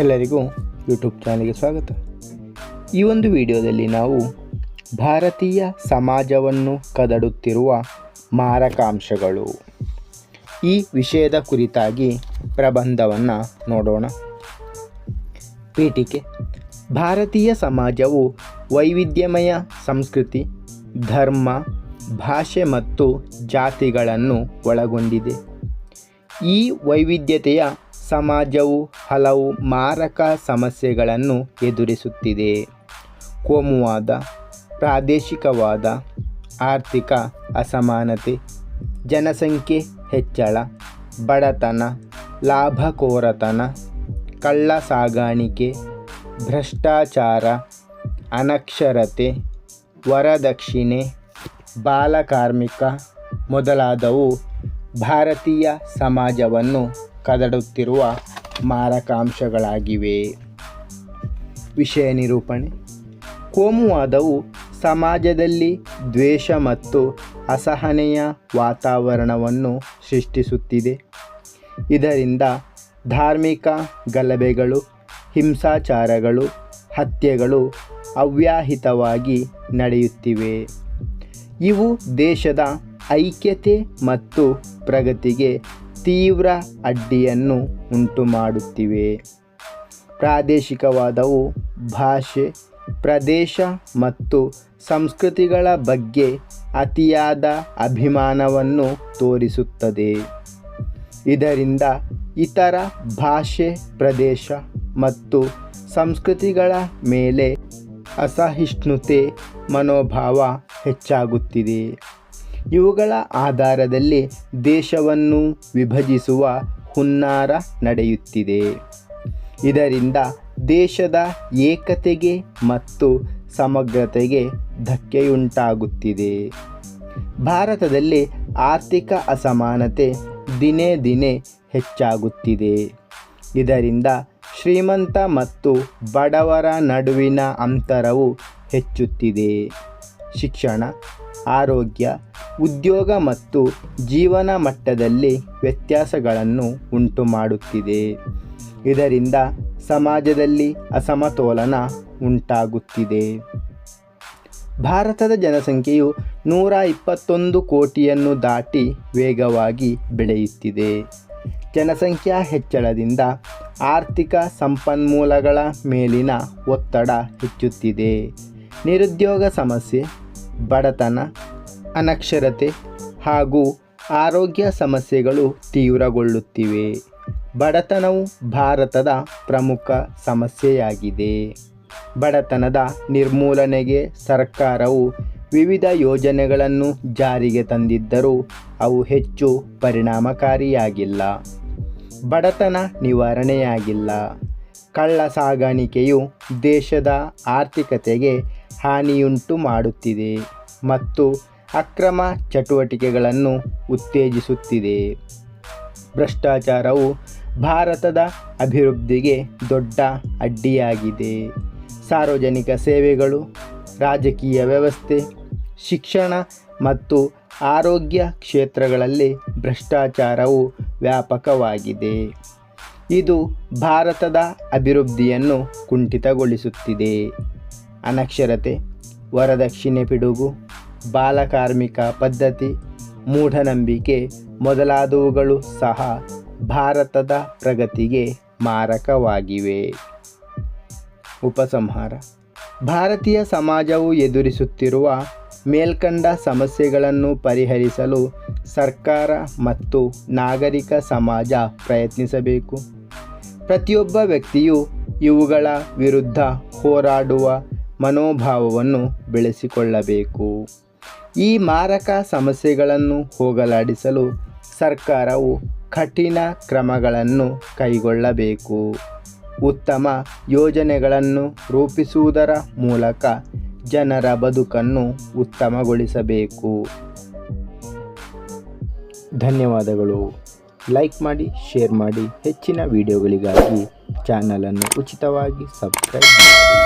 ಎಲ್ಲರಿಗೂ ಯೂಟ್ಯೂಬ್ ಚಾನಲ್ಗೆ ಸ್ವಾಗತ. ಈ ಒಂದು ವಿಡಿಯೋದಲ್ಲಿ ನಾವು ಭಾರತೀಯ ಸಮಾಜವನ್ನು ಕದಡುತ್ತಿರುವ ಮಾರಕಾಂಶಗಳು. ಈ ವಿಷಯದ ಕುರಿತಾಗಿ ಪ್ರಬಂಧವನ್ನು ನೋಡೋಣ. ಪೀಠಿಕೆ. ಭಾರತೀಯ ಸಮಾಜವು ವೈವಿಧ್ಯಮಯ ಸಂಸ್ಕೃತಿ, ಧರ್ಮ, ಭಾಷೆ ಮತ್ತು ಜಾತಿಗಳನ್ನು ಒಳಗೊಂಡಿದೆ. ಈ ವೈವಿಧ್ಯತೆಯ ಸಮಾಜವು ಹಲವು ಮಾರಕ ಸಮಸ್ಯೆಗಳನ್ನು ಎದುರಿಸುತ್ತಿದೆ. ಕೋಮುವಾದ, ಪ್ರಾದೇಶಿಕವಾದ, ಆರ್ಥಿಕ ಅಸಮಾನತೆ, ಜನಸಂಖ್ಯೆ ಹೆಚ್ಚಳ, ಬಡತನ, ಲಾಭಕೋರತನ ಕಳ್ಳ ಸಾಗಾಣಿಕೆ ಭ್ರಷ್ಟಾಚಾರ, ಅನಕ್ಷರತೆ, ವರದಕ್ಷಿಣೆ, ಬಾಲಕಾರ್ಮಿಕ ಮೊದಲಾದವು ಭಾರತೀಯ ಸಮಾಜವನ್ನು ಕದಡುತ್ತಿರುವ ಮಾರಕಾಂಶಗಳಾಗಿವೆ. ವಿಷಯ ನಿರೂಪಣೆ. ಕೋಮುವಾದವು ಸಮಾಜದಲ್ಲಿ ದ್ವೇಷ ಮತ್ತು ಅಸಹನೆಯ ವಾತಾವರಣವನ್ನು ಸೃಷ್ಟಿಸುತ್ತಿದೆ. ಇದರಿಂದ ಧಾರ್ಮಿಕ ಗಲಭೆಗಳು, ಹಿಂಸಾಚಾರಗಳು, ಹತ್ಯೆಗಳು ಅವ್ಯಾಹಿತವಾಗಿ ನಡೆಯುತ್ತಿವೆ. ಇವು ದೇಶದ ಐಕ್ಯತೆ ಮತ್ತು ಪ್ರಗತಿಗೆ ತೀವ್ರ ಅಡ್ಡಿಯನ್ನು ಉಂಟುಮಾಡುತ್ತಿವೆ. ಪ್ರಾದೇಶಿಕವಾದವು ಭಾಷೆ, ಪ್ರದೇಶ ಮತ್ತು ಸಂಸ್ಕೃತಿಗಳ ಬಗ್ಗೆ ಅತಿಯಾದ ಅಭಿಮಾನವನ್ನು ತೋರಿಸುತ್ತದೆ. ಇದರಿಂದ ಇತರ ಭಾಷೆ, ಪ್ರದೇಶ ಮತ್ತು ಸಂಸ್ಕೃತಿಗಳ ಮೇಲೆ ಅಸಹಿಷ್ಣುತೆ, ಮನೋಭಾವ ಹೆಚ್ಚಾಗುತ್ತಿದೆ. ಇವುಗಳ ಆಧಾರದಲ್ಲಿ ದೇಶವನ್ನು ವಿಭಜಿಸುವ ಹುನ್ನಾರ ನಡೆಯುತ್ತಿದೆ. ಇದರಿಂದ ದೇಶದ ಏಕತೆಗೆ ಮತ್ತು ಸಮಗ್ರತೆಗೆ ಧಕ್ಕೆಯುಂಟಾಗುತ್ತಿದೆ. ಭಾರತದಲ್ಲಿ ಆರ್ಥಿಕ ಅಸಮಾನತೆ ದಿನೇ ದಿನೇ ಹೆಚ್ಚಾಗುತ್ತಿದೆ. ಇದರಿಂದ ಶ್ರೀಮಂತ ಮತ್ತು ಬಡವರ ನಡುವಿನ ಅಂತರವು ಹೆಚ್ಚುತ್ತಿದೆ. ಶಿಕ್ಷಣ ಆರೋಗ್ಯ, ಉದ್ಯೋಗ ಮತ್ತು ಜೀವನ ಮಟ್ಟದಲ್ಲಿ ವ್ಯತ್ಯಾಸಗಳನ್ನು ಉಂಟು ಮಾಡುತ್ತಿದೆ ಇದರಿಂದ ಸಮಾಜದಲ್ಲಿ ಅಸಮತೋಲನ ಉಂಟಾಗುತ್ತಿದೆ. ಭಾರತದ ಜನಸಂಖ್ಯೆಯು ನೂರ ಇಪ್ಪತ್ತೊಂದು ಕೋಟಿಯನ್ನು ದಾಟಿ ವೇಗವಾಗಿ ಬೆಳೆಯುತ್ತಿದೆ. ಜನಸಂಖ್ಯಾ ಹೆಚ್ಚಳದಿಂದ ಆರ್ಥಿಕ ಸಂಪನ್ಮೂಲಗಳ ಮೇಲಿನ ಒತ್ತಡ ಹೆಚ್ಚುತ್ತಿದೆ. ನಿರುದ್ಯೋಗ ಸಮಸ್ಯೆ ಬಡತನ, ಅನಕ್ಷರತೆ ಹಾಗೂ ಆರೋಗ್ಯ ಸಮಸ್ಯೆಗಳು ತೀವ್ರಗೊಳ್ಳುತ್ತಿವೆ. ಬಡತನವು ಭಾರತದ ಪ್ರಮುಖ ಸಮಸ್ಯೆಯಾಗಿದೆ. ಬಡತನದ ನಿರ್ಮೂಲನೆಗೆ ಸರ್ಕಾರವು ವಿವಿಧ ಯೋಜನೆಗಳನ್ನು ಜಾರಿಗೆ ತಂದಿದ್ದರೂ ಅವು ಹೆಚ್ಚು ಪರಿಣಾಮಕಾರಿಯಾಗಿಲ್ಲ. ಬಡತನ ನಿವಾರಣೆಯಾಗಿಲ್ಲ. ಕಳ್ಳ ಸಾಗಾಣಿಕೆಯು ದೇಶದ ಆರ್ಥಿಕತೆಗೆ ಹಾನಿಯುಂಟು ಮಾಡುತ್ತಿದೆ ಮತ್ತು ಅಕ್ರಮ ಚಟುವಟಿಕೆಗಳನ್ನು ಉತ್ತೇಜಿಸುತ್ತಿದೆ. ಭ್ರಷ್ಟಾಚಾರವು ಭಾರತದ ಅಭಿವೃದ್ಧಿಗೆ ದೊಡ್ಡ ಅಡ್ಡಿಯಾಗಿದೆ. ಸಾರ್ವಜನಿಕ ಸೇವೆಗಳು, ರಾಜಕೀಯ ವ್ಯವಸ್ಥೆ, ಶಿಕ್ಷಣ ಮತ್ತು ಆರೋಗ್ಯ ಕ್ಷೇತ್ರಗಳಲ್ಲಿ ಭ್ರಷ್ಟಾಚಾರವು ವ್ಯಾಪಕವಾಗಿದೆ. ಇದು ಭಾರತದ ಅಭಿವೃದ್ಧಿಯನ್ನು ಕುಂಠಿತಗೊಳಿಸುತ್ತಿದೆ. ಅನಕ್ಷರತೆ, ವರದಕ್ಷಿಣೆ ಪಿಡುಗು ಬಾಲಕಾರ್ಮಿಕ ಪದ್ಧತಿ, ಮೂಢನಂಬಿಕೆ ಮೊದಲಾದವುಗಳು ಸಹ ಭಾರತದ ಪ್ರಗತಿಗೆ ಮಾರಕವಾಗಿವೆ. ಉಪಸಂಹಾರ. ಭಾರತೀಯ ಸಮಾಜವು ಎದುರಿಸುತ್ತಿರುವ ಮೇಲ್ಕಂಡ ಸಮಸ್ಯೆಗಳನ್ನು ಪರಿಹರಿಸಲು ಸರ್ಕಾರ ಮತ್ತು ನಾಗರಿಕ ಸಮಾಜ ಪ್ರಯತ್ನಿಸಬೇಕು. ಪ್ರತಿಯೊಬ್ಬ ವ್ಯಕ್ತಿಯು ಇವುಗಳ ವಿರುದ್ಧ ಹೋರಾಡುವ ಮನೋಭಾವವನ್ನು ಬೆಳೆಸಿಕೊಳ್ಳಬೇಕು. ಈ ಮಾರಕ ಸಮಸ್ಯೆಗಳನ್ನು ಹೋಗಲಾಡಿಸಲು ಸರ್ಕಾರವು ಕಠಿಣ ಕ್ರಮಗಳನ್ನು ಕೈಗೊಳ್ಳಬೇಕು. ಉತ್ತಮ ಯೋಜನೆಗಳನ್ನು ರೂಪಿಸುವುದರ ಮೂಲಕ ಜನರ ಬದುಕನ್ನು ಉತ್ತಮಗೊಳಿಸಬೇಕು. ಧನ್ಯವಾದಗಳು. ಲೈಕ್ ಮಾಡಿ, ಶೇರ್ ಮಾಡಿ. ಹೆಚ್ಚಿನ ವಿಡಿಯೋಗಳಿಗಾಗಿ ಚಾನಲನ್ನು ಉಚಿತವಾಗಿ ಸಬ್ಸ್ಕ್ರೈಬ್ ಮಾಡಿ.